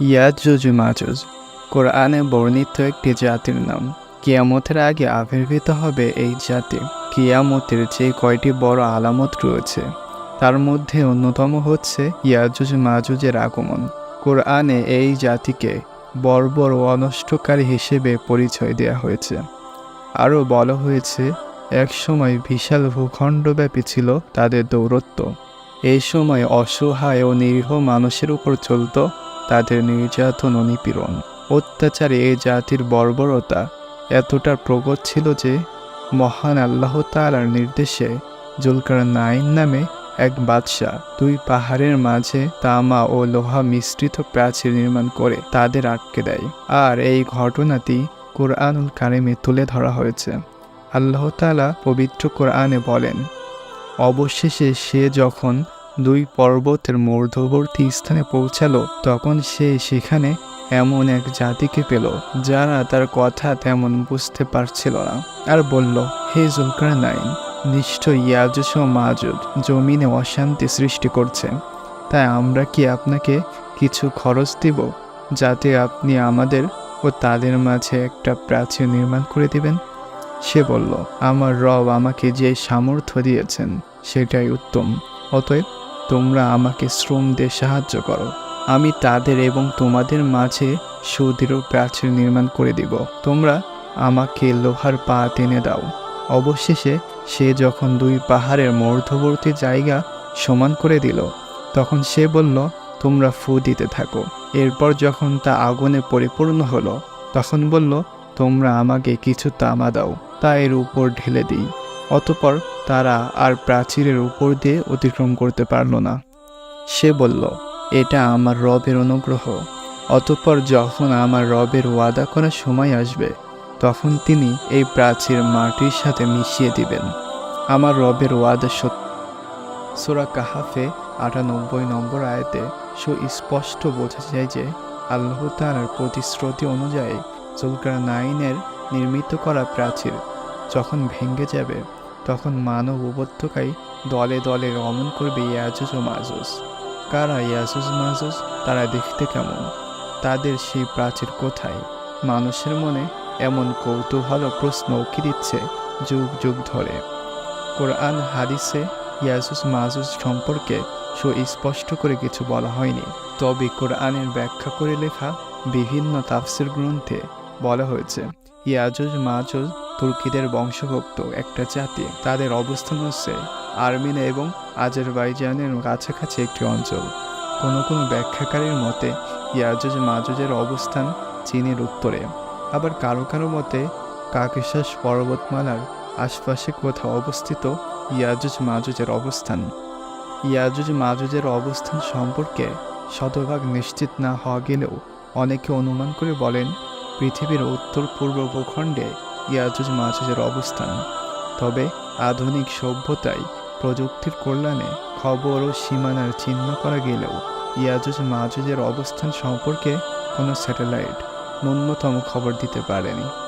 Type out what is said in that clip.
ইয়াজুজ মাজুজ। কোরআনে বর্ণিত একটি জাতির নাম। কিয়ামতের আগে আবির্ভূত হবে এই জাতি। কিয়ামতের যে কয়টি বড় আলামত রয়েছে, তার মধ্যে অন্যতম হচ্ছে ইয়াজুজ মাজুজের আগমন। কোরআনে এই জাতিকে বর্বর অনষ্টকারী হিসেবে পরিচয় দেওয়া হয়েছে। আরও বলা হয়েছে, একসময় বিশাল ভূখণ্ডব্যাপী ছিল তাদের দৌরত্ব। এই সময় অসহায় ও নিরীহ মানুষের উপর চলত তাদের নির্যাতন ও নিপীড়ন। অত্যাচারে এই জাতির বর্বরতা এতটা প্রগত ছিল যে মহান আল্লাহ তালার নির্দেশে জুলকার নাইন নামে এক বাদশাহ দুই পাহাড়ের মাঝে তামা ও লোহা মিশ্রিত প্রাচীর নির্মাণ করে তাদের আটকে দেয়। আর এই ঘটনাটি কোরআনুল কারিমে তুলে ধরা হয়েছে। আল্লাহ তালা পবিত্র কোরআনে বলেন, অবশেষে সে যখন দুই পর্বতের মধ্যবর্তী স্থানে পৌঁছালো। তখন সে সেখানে এমন এক জাতিকে পেল, যারা তার কথা তেমন বুঝতে পারছিল না। আর বলল, হে জুলকার নাইন নিশ্চয় ইয়াজুস মাজুদ জমিনে অশান্তি সৃষ্টি করছে। তাই আমরা কি আপনাকে কিছু খরচ দিব, যাতে আপনি আমাদের ও তাদের মাঝে একটা প্রাচীর নির্মাণ করে দিবেন? সে বলল, আমার রব আমাকে যে সামর্থ্য দিয়েছেন, সেটাই উত্তম। অতএব তোমরা আমাকে শ্রম দিয়ে সাহায্য করো। আমি তাদের এবং তোমাদের মাঝে সুদৃঢ় প্রাচীর নির্মাণ করে দিব। তোমরা আমাকে লোহার পা টেনে দাও। অবশেষে সে যখন দুই পাহাড়ের মধ্যবর্তী জায়গা সমান করে দিল, তখন সে বলল, তোমরা ফু দিতে থাকো। এরপর যখন তা আগুনে পরিপূর্ণ হলো, তখন বলল, তোমরা আমাকে কিছু তামা দাও, তা এর উপর ঢেলে দিই। অতপর তারা আর প্রাচীরের উপর দিয়ে অতিক্রম করতে পারল না। সে বলল, এটা আমার রবের অনুগ্রহ। অতপর যখন আমার রবের ওয়াদা করার সময় আসবে, তখন তিনি এই প্রাচীর মাটির সাথে মিশিয়ে দিবেন। আমার রবের ওয়াদা সত্য। সোরা কাহাফে আটানব্বই নম্বর আয়াতে সুস্পষ্ট বোঝা যায় যে আল্লাহ তালার প্রতিশ্রুতি অনুযায়ী জুলকার নাইনের নির্মিত করা প্রাচীর যখন ভেঙে যাবে তখন মানব উপত্যকায় দলে দলে গমন করবে ইয়াজুজ ও মাজুজ কারা ইয়াজুজ মাজুজ তারা দেখতে কেমন? তাদের সেই প্রাচীর কোথায়? মানুষের মনে এমন কৌতূহল প্রশ্ন উকি দিচ্ছে যুগ যুগ ধরে। কোরআন, হাদিসে ইয়াজুজ মাজুজ সম্পর্কে সুস্পষ্ট করে কিছু বলা হয়নি। তবে কোরআনের ব্যাখ্যা করে লেখা বিভিন্ন তাফসির গ্রন্থে বলা হয়েছে ইয়াজুজ মাজুজ তুর্কিদের বংশভুক্ত একটা জাতি। তাদের অবস্থান হচ্ছে আর্মেনিয়া এবং আজারবাইজানের কাছাকাছি একটি অঞ্চল। কোনো কোনো ব্যাখ্যাকারীর মতে, ইয়াজুজ মাজুজের অবস্থান চীনের উত্তরে। আবার কারও কারও মতে, কাকেশাস পর্বতমালার আশপাশে কোথাও অবস্থিত ইয়াজুজ মাজুজের অবস্থান। ইয়াজুজ মাজুজের অবস্থান সম্পর্কে শতভাগ নিশ্চিত না হওয়া গেলেও অনেকে অনুমান করে বলেন, পৃথিবীর উত্তর পূর্ব ভূখণ্ডে ইয়াজুজ মাজুজের অবস্থান। তবে আধুনিক সভ্যতায় প্রযুক্তির কল্যাণে খবর ও সীমানার চিহ্ন করা গেলেও ইয়াজুজ মাজুজের অবস্থান সম্পর্কে কোনো স্যাটেলাইট ন্যূনতম খবর দিতে পারেনি।